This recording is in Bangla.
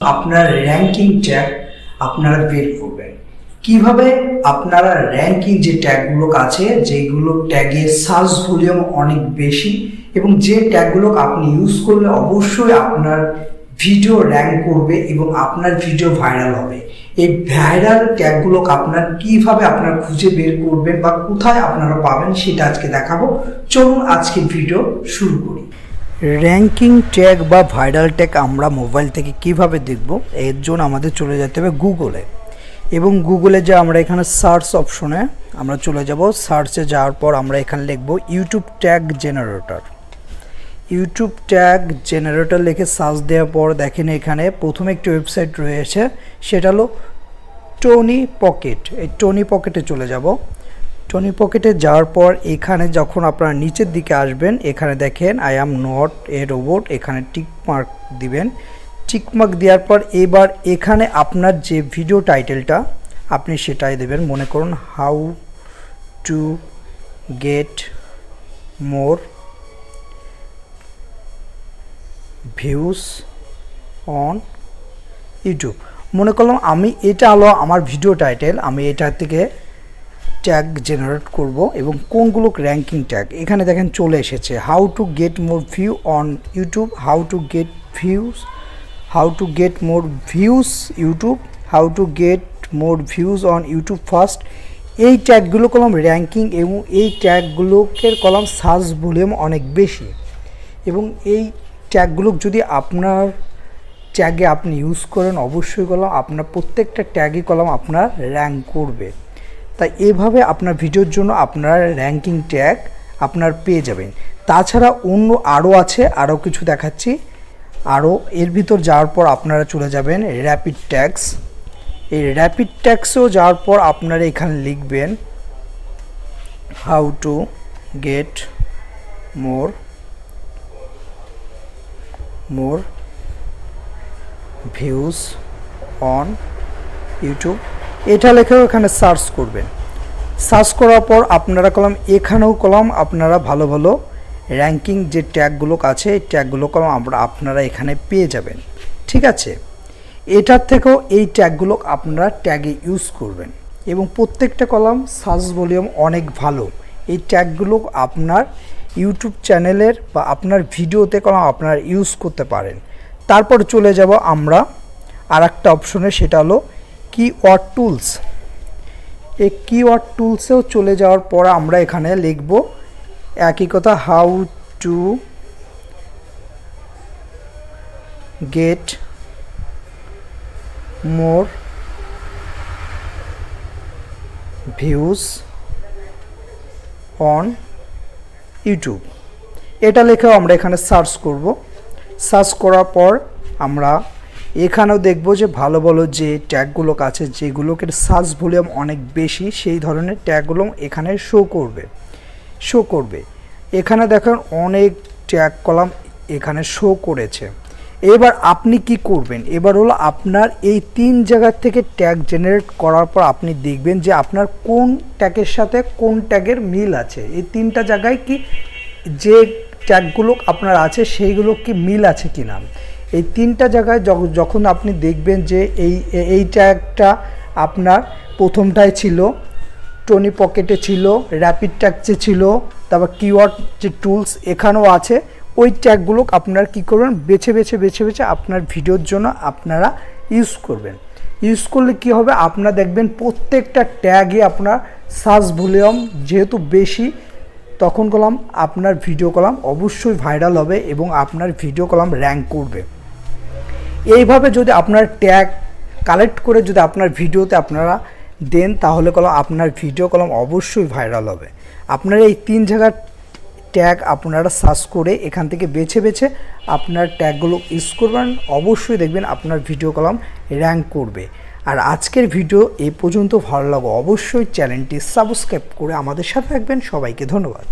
আপনার র্যাঙ্কিং ট্যাগ আপনারা বের করবেন। কীভাবে আপনারা র্যাঙ্কিং যে ট্যাগগুলো আছে, যেগুলো ট্যাগের সার্চ ভলিউম অনেক বেশি এবং যে ট্যাগগুলো আপনি ইউজ করলে অবশ্যই আপনার ভিডিও র্যাঙ্ক করবে এবং আপনার ভিডিও ভাইরাল হবে। এই ভাইরাল ট্যাগগুলো আপনার কীভাবে আপনার খুঁজে বের করবেন বা কোথায় আপনারা পাবেন সেটা আজকে দেখাবো। চলুন আজকে ভিডিও শুরু করি। র্যাঙ্কিং ট্যাগ বা ভাইরাল ট্যাগ আমরা মোবাইল থেকে কীভাবে দেখব? এর জন্য আমাদের চলে যেতে হবে গুগলে এবং গুগলে যে আমরা এখানে সার্চ অপশনে আমরা চলে যাব। সার্চে যাওয়ার পর আমরা এখানে লিখব YouTube tag generator YouTube tag generator লিখে সার্চ দেওয়ার পর দেখেন এখানে প্রথমে একটি ওয়েবসাইট রয়েছে, সেটা হলো টনি পকেট এই টনি পকেটে চলে যাব। টনি পকেটে যাওয়ার পর এখানে যখন আপনারা নিচের দিকে আসবেন, এখানে দেখেন I am not a robot এখানে টিকমার্ক দিবেন। টিকমার্ক দেওয়ার পর এবার এখানে আপনার যে ভিডিও টাইটেলটা আপনি সেটাই দেবেন। মনে করুন how to get more views on YouTube মনে করলাম, আমি এটা হলো আমার ভিডিও টাইটেল আমি এটা থেকে ট্যাগ জেনারেট করব এবং কোনগুলো র্যাঙ্কিং ট্যাগ এখানে দেখেন চলে এসেছে how to get more view on YouTube how to get views how to get more views YouTube how to get more views on YouTube first এই ট্যাগগুলো কলম র্যাঙ্কিং এবং এই ট্যাগগুলোকে কলম সার্চ ভলিউম অনেক বেশি। এবং এই ট্যাগগুলো যদি আপনার ট্যাগে আপনি ইউজ করেন, অবশ্যই কলম আপনার প্রত্যেকটা ট্যাগই কলম আপনার র্যাঙ্ক করবে। তাই এভাবে আপনার ভিডিওর জন্য আপনার র্যাঙ্কিং ট্যাগ আপনার পেয়ে যাবেন। তাছাড়া অন্য আরও আছে আরও কিছু দেখাচ্ছি। আরও এর ভিতর যাওয়ার পর আপনারা চলে যাবেন র্যাপিড ট্যাক্স এই র্যাপিড ট্যাক্সেও যাওয়ার পর আপনারা এখানে লিখবেন how to get more more views on YouTube এটা লেখেও এখানে সার্চ করবেন। সার্চ করার পর আপনারা কলম, এখানেও কলম, আপনারা ভালো ভালো র্যাঙ্কিং যে ট্যাগগুলো আছে, এই ট্যাগগুলো কলম আমরা, আপনারা এখানে পেয়ে যাবেন। ঠিক আছে? এটার থেকেও এই ট্যাগগুলো আপনারা ট্যাগে ইউজ করবেন। এবং প্রত্যেকটা কলম সার্চ ভলিউম অনেক ভালো। এই ট্যাগগুলো আপনার ইউটিউব চ্যানেলের বা আপনার ভিডিওতে কলম আপনারা ইউজ করতে পারেন। তারপর চলে যাব আমরা আর একটা অপশনে সেটা হলো কিওয়ার্ড টুলস এই কিওয়ার্ড টুলসেও চলে যাওয়ার পর আমরা এখানে লিখব একই কথা how to get more views on YouTube এটা লেখেও আমরা এখানে সার্চ করব। সার্চ করার পর আমরা এখানেও দেখব যে ভালো ভালো যে ট্যাগগুলো আছে, যেগুলোকে সার্চ ভলিউম অনেক বেশি, সেই ধরনের ট্যাগগুলো এখানে শো করবে। শো করবে। এখানে দেখেন অনেক ট্যাগ কলাম এখানে শো করেছে। এবার আপনি কি করবেন? এবার হলো আপনার এই তিন জায়গার থেকে ট্যাগ জেনারেট করার পর আপনি দেখবেন যে আপনার কোন ট্যাগের সাথে কোন ট্যাগের মিল আছে। এই তিনটা জায়গায় কি যে ট্যাগগুলো আপনার আছে, সেইগুলো কি মিল আছে কি না এই তিনটা জায়গায় যখন আপনি দেখবেন যে এই এই ট্যাগটা আপনার প্রথমটায় ছিল টনি পকেটে ছিল র্যাপিড ট্যাগসে ছিল, তারপর কিওয়ার্ড যে টুলস এখানেও আছে, ওই ট্যাগগুলো আপনার কি করবেন? বেছে বেছে বেছে বেছে আপনার ভিডিওর জন্য আপনারা ইউজ করবেন। ইউজ করলে কি হবে? আপনারা দেখবেন প্রত্যেকটা ট্যাগে আপনার সার্চ ভলিউম যেহেতু বেশি, তখন কলাম আপনার ভিডিও কলাম অবশ্যই ভাইরাল হবে এবং আপনার ভিডিও কলাম র্যাঙ্ক করবে। এইভাবে যদি আপনার ট্যাগ কালেক্ট করে যদি আপনার ভিডিওতে আপনারা দেন, তাহলে কলম, আপনার ভিডিও কলম অবশ্যই ভাইরাল হবে। আপনার এই তিন জায়গার ট্যাগ আপনারা সার্চ করে এখান থেকে বেছে বেছে আপনার ট্যাগগুলো ইউজ করবেন। অবশ্যই দেখবেন আপনার ভিডিও কলম র্যাঙ্ক করবে। আর আজকের ভিডিও এই পর্যন্ত ভালো লাগো অবশ্যই চ্যানেলটি সাবস্ক্রাইব করে আমাদের সাথে থাকবেন। সবাইকে ধন্যবাদ।